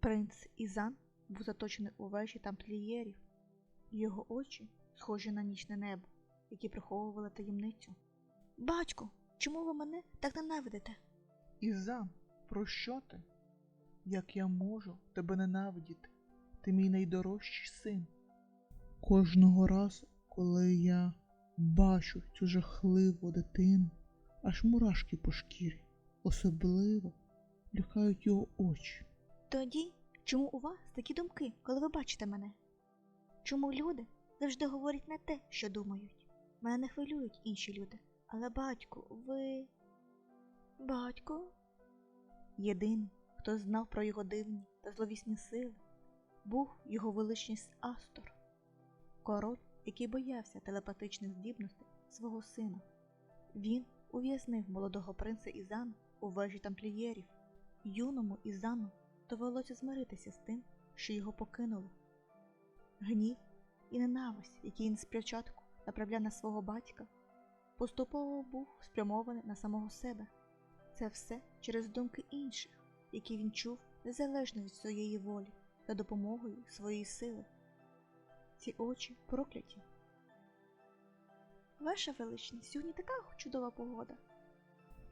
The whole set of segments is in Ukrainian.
Принц Ізан був заточений у вежі тамплієрів, його очі схожі на нічне небо, які приховували таємницю. Батько, чому ви мене так ненавидите? Ізан, про що ти? Як я можу тебе ненавидіти? Ти мій найдорожчий син. Кожного разу, коли я бачу цю жахливу дитину, аж мурашки по шкірі, особливо лякають його очі. Тоді, чому у вас такі думки, коли ви бачите мене? Чому люди завжди говорять не те, що думають? Мене не хвилюють інші люди. Але батьку, ви. Батько? Єдиний, хто знав про його дивні та зловісні сили, був його величність Астор, король, який боявся телепатичних здібностей свого сина. Він ув'язнив молодого принца Ізана у вежі тамплієрів. Юному Ізану довелося змиритися з тим, що його покинули. Гнів і ненависть, які він спочатку направляв на свого батька, поступово був спрямований на самого себе. Це все через думки інших, які він чув незалежно від своєї волі за допомогою своєї сили. Ці очі прокляті. Ваша величність, сьогодні така чудова погода.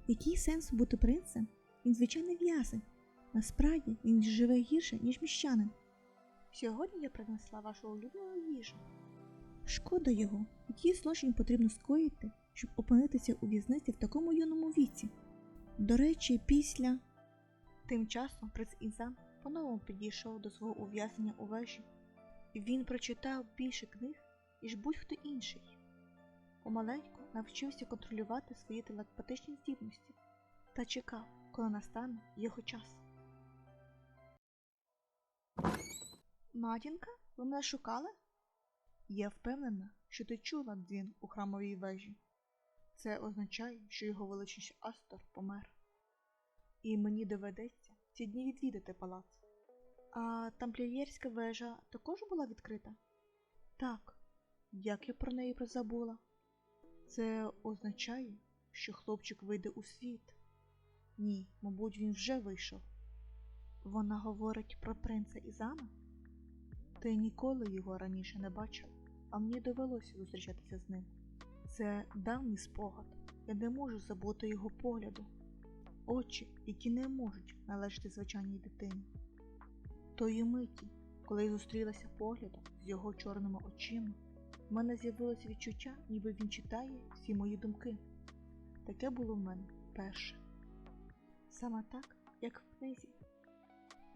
Який сенс бути принцем? Він звичайний в'язень. Насправді він живе гірше, ніж міщанин. Сьогодні я принесла вашу улюблену їжу. Шкода його, який злочин потрібно скоїти, щоб опинитися у в'язниці в такому юному віці. До речі, після. Тим часом принц Ізан по-новому підійшов до свого ув'язнення у вежі. Він прочитав більше книг, ніж будь-хто інший. Помаленьку навчився контролювати свої телепатичні здібності та чекав, коли настане його час. Матінка, ви мене шукали? Я впевнена, що ти чула дзвін у храмовій вежі. Це означає, що його величність Астор помер. І мені доведеться ці дні відвідати палац. А тамплієрська вежа також була відкрита? Так, як я про неї прозабула. Це означає, що хлопчик вийде у світ. Ні, мабуть, він вже вийшов. Вона говорить про принца Ізана? Ти ніколи його раніше не бачив, а мені довелося зустрічатися з ним. Це давній спогад, я не можу забути його погляду, очі, які не можуть належати звичайній дитині. Тої миті, коли я зустрілася поглядом з його чорними очима, в мене з'явилося відчуття, ніби він читає всі мої думки. Таке було в мене перше. Саме так, як в книзі.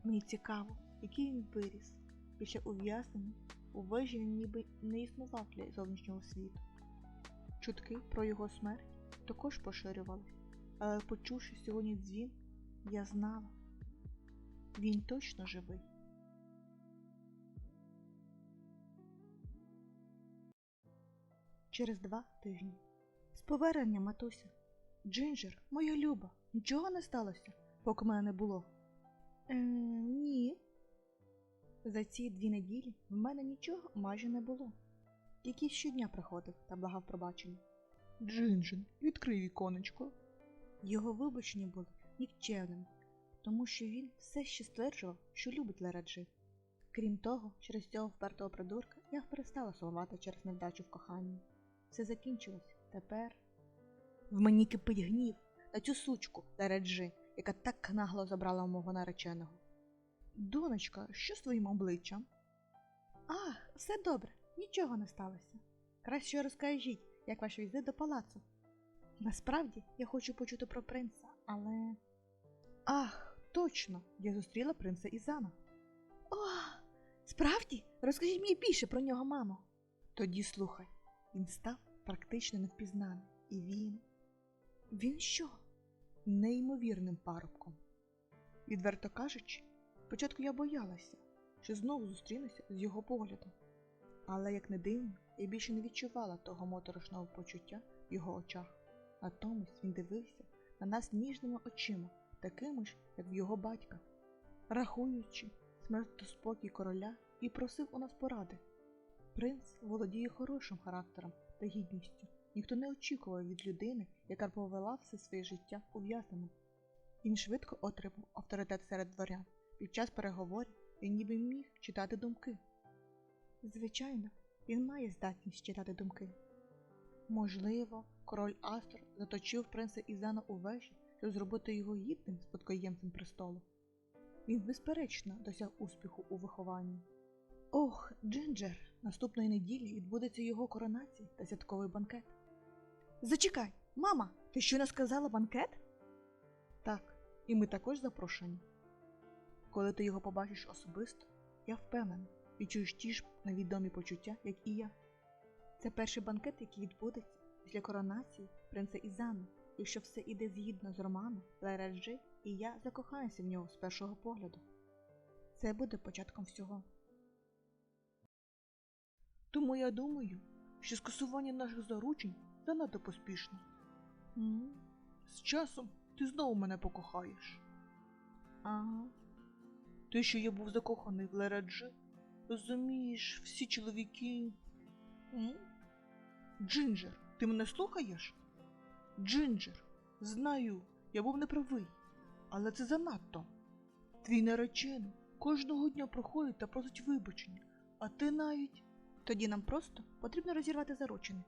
Мені цікаво, який він виріс. Після ув'язнення у вежі він ніби не існував для зовнішнього світу. Чутки про його смерть також поширювалися, але почувши сьогодні дзвін, я знала. Він точно живий. Через два тижні. З поверненням, матуся. Джинджер, моя люба, нічого не сталося, поки мене не було. Е, ні. За ці дві неділі в мене нічого майже не було. Який щодня приходив та благав пробачення. Джинджин, відкрий віконечко. Його вибачення були нікчемними, тому що він все ще стверджував, що любить Лераджи. Крім того, через цього впертого придурка я перестала сумувати через невдачу в коханні. Все закінчилось тепер. В мені кипить гнів на цю сучку Лераджи, яка так нагло забрала у мого нареченого. Донечка, що з твоїм обличчям? Ах, все добре, нічого не сталося. Краще розкажіть, як ваш візит до палацу. Насправді я хочу почути про принца, але. Ах, точно! Я зустріла принца Ізана. О, справді? Розкажіть мені більше про нього, мамо. Тоді слухай, він став практично невпізнаним, і він. Він що? Неймовірним парубком. Відверто кажучи, спочатку я боялася, що знову зустрінуся з його поглядом. Але, як не дивно, я більше не відчувала того моторошного почуття в його очах. Натомість він дивився на нас ніжними очима, такими ж, як в його батька, рахуючи смертоспокій короля і просив у нас поради. Принц володіє хорошим характером та гідністю. Ніхто не очікував від людини, яка повела все своє життя ув'язненим. Він швидко отримав авторитет серед дворян, під час переговорів він ніби міг читати думки. Звичайно, він має здатність читати думки. Можливо, король Астор заточив принца Ізана у вежі, щоб зробити його гідним спадкоємцем престолу. Він, безперечно, досяг успіху у вихованні. Ох, Джинджер, наступної неділі відбудеться його коронація та святковий банкет. Зачекай, мама, ти що не сказала банкет? Так, і ми також запрошені. Коли ти його побачиш особисто, я впевнена, відчуєш ті ж невідомі почуття, як і я. Це перший банкет, який відбудеться після коронації принца Ізана. Якщо все іде згідно з романом, Лераджи і я закохаюся в нього з першого погляду. Це буде початком всього. Тому я думаю, що скасування наших заручень занадто поспішно. м З часом ти знову мене покохаєш. Ага. Те, що я був закоханий в Лераджи, розумієш, всі чоловіки. М? Джинджер, ти мене слухаєш? Джинджер, знаю, я був неправий, але це занадто. Твій наречений кожного дня проходить та просить вибачення, а ти навіть. Тоді нам просто потрібно розірвати заручини.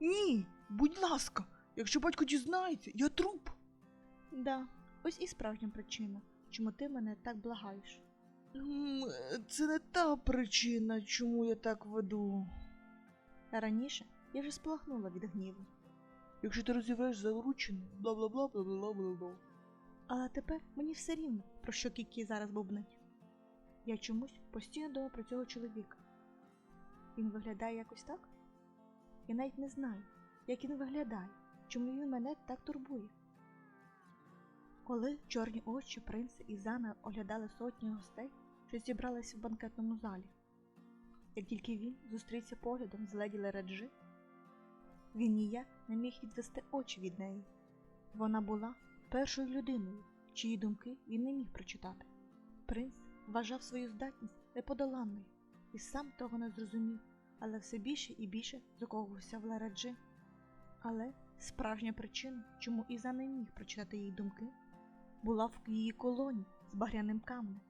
Ні, будь ласка, якщо батько дізнається, я труп. Да, ось і справжня причина, чому ти мене так благаєш. Це не та причина, чому я так веду. Раніше я вже сплахнула від гніву, Якщо ти розірвеш заручини, бла бла бла бла бла бла бла. але тепер мені все рівно, про що Кікі зараз бубнить. Я чомусь постійно думаю про цього чоловіка. Він виглядає якось так? Я навіть не знаю, як він виглядає, чому він мене так турбує. Коли чорні очі принца і Зана оглядали сотні гостей, що зібралися в банкетному залі. Як тільки він зустрівся поглядом з леді Лераджи, він ніяк не міг відвести очі від неї. Вона була першою людиною, чиї думки він не міг прочитати. Принц вважав свою здатність неподоланною і сам того не зрозумів, але все більше і більше закохувався в Лераджи. Але справжня причина, чому Іза не міг прочитати її думки, була в її колоні з багряним камнем.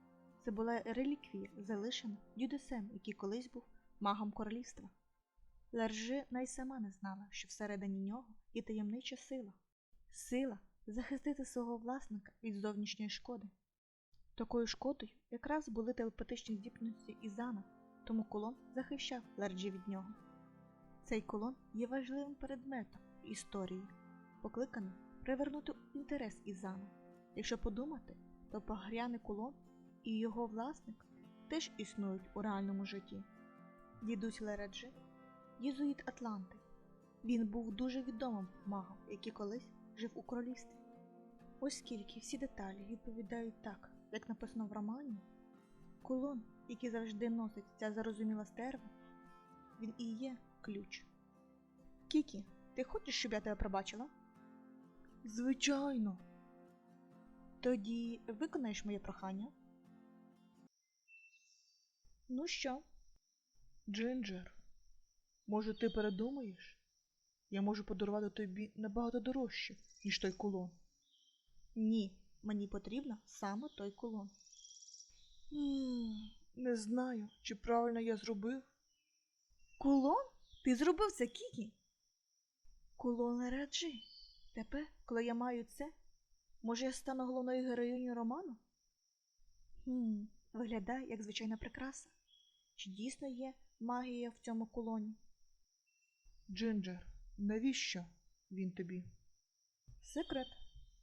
Це була реліквія, залишена дідусем, який колись був магом королівства. Лержи най сама не знала, що всередині нього є таємнича сила, сила захистити свого власника від зовнішньої шкоди. Такою шкодою якраз були телепатичні здібності Ізана, тому колон захищав Лерджі від нього. Цей колон є важливим предметом історії, покликаним привернути інтерес Ізана. Якщо подумати, то погряний колон і його власник теж існують у реальному житті. Дідусь Лераджи єзуїт Атланти. Він був дуже відомим магом, який колись жив у королівстві. Оскільки всі деталі відповідають так, як написано в романі, колон, який завжди носить ця зарозуміла стерва, він і є ключ. Кікі, ти хочеш, щоб я тебе пробачила? Звичайно. Тоді виконаєш моє прохання. Ну що, Джинджер, може ти передумаєш? Я можу подарувати тобі набагато дорожче, ніж той кулон. ні, мені потрібно саме той кулон. М, Не знаю, чи правильно я зробив. Кулон? Ти зробив це, Кікі? Кулон Лераджи. Тепер, коли я маю це, може я стану головною героїнею роману? Хм, виглядає як звичайна прикраса. Чи дійсно є магія в цьому кулоні? Джинджер, навіщо він тобі? Секрет.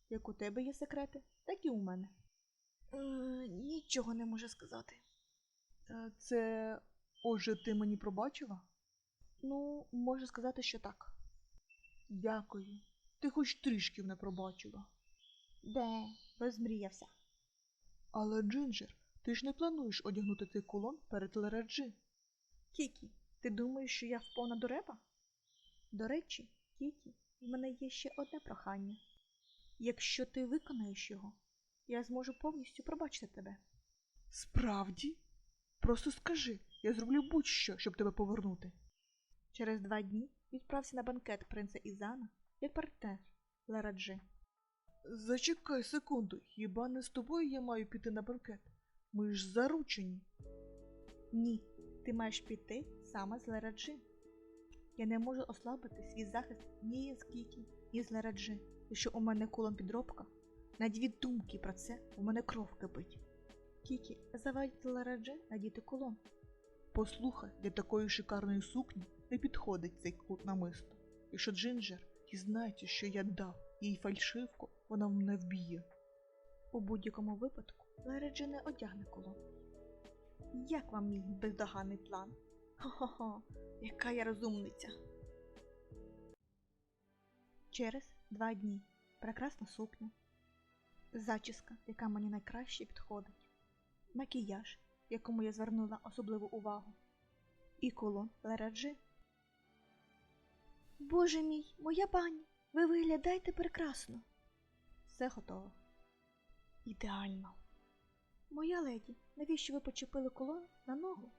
Як у тебе є секрети, так і у мене. Е, нічого не можу сказати. Е, Це отже ти мені пробачила? Ну, можу сказати, що так. Дякую. Ти хоч трішки мене пробачила. Де, розмріявся. Але, Джинджер, ти ж не плануєш одягнути цей кулон перед Лераджи. Кікі, ти думаєш, що я вповна дурепа? До речі, Кікі, в мене є ще одне прохання. Якщо ти виконаєш його, я зможу повністю пробачити тебе. Справді? Просто скажи, я зроблю будь-що, щоб тебе повернути. Через два дні відправся на банкет принца Ізана як партнер Лераджи. Зачекай секунду, хіба не з тобою я маю піти на банкет? Ми ж заручені. Ні, ти маєш піти саме з Лераджи. Я не можу ослабити свій захист ні з Кікі, ні з Лераджи. Якщо у мене кулом підробка, навіть від думки про це у мене кров кипить. Кікі, завадьте Лераджи надіти кулон. Послухай, для такої шикарної сукні не підходить цей кут намисто. Якщо Джинджер дізнається, що я дав їй фальшивку, вона мене вб'є. У будь-якому випадку Лераджи не одягне кулон. Як вам мій бездоганний план? Хо-хо-хо, яка я розумниця. Через два дні прекрасна сукня, зачіска, яка мені найкраще підходить, макіяж, якому я звернула особливу увагу, і кулон Лераджи. Боже мій, моя пані, ви виглядаєте прекрасно. Все готово. Ідеально. Моя леді, навіщо ви почепили колон на ногу?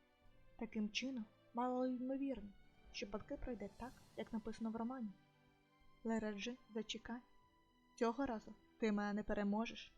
Таким чином, мало ймовірно, що батки пройде так, як написано в романі. Лереджи, зачекай. Цього разу ти мене не переможеш.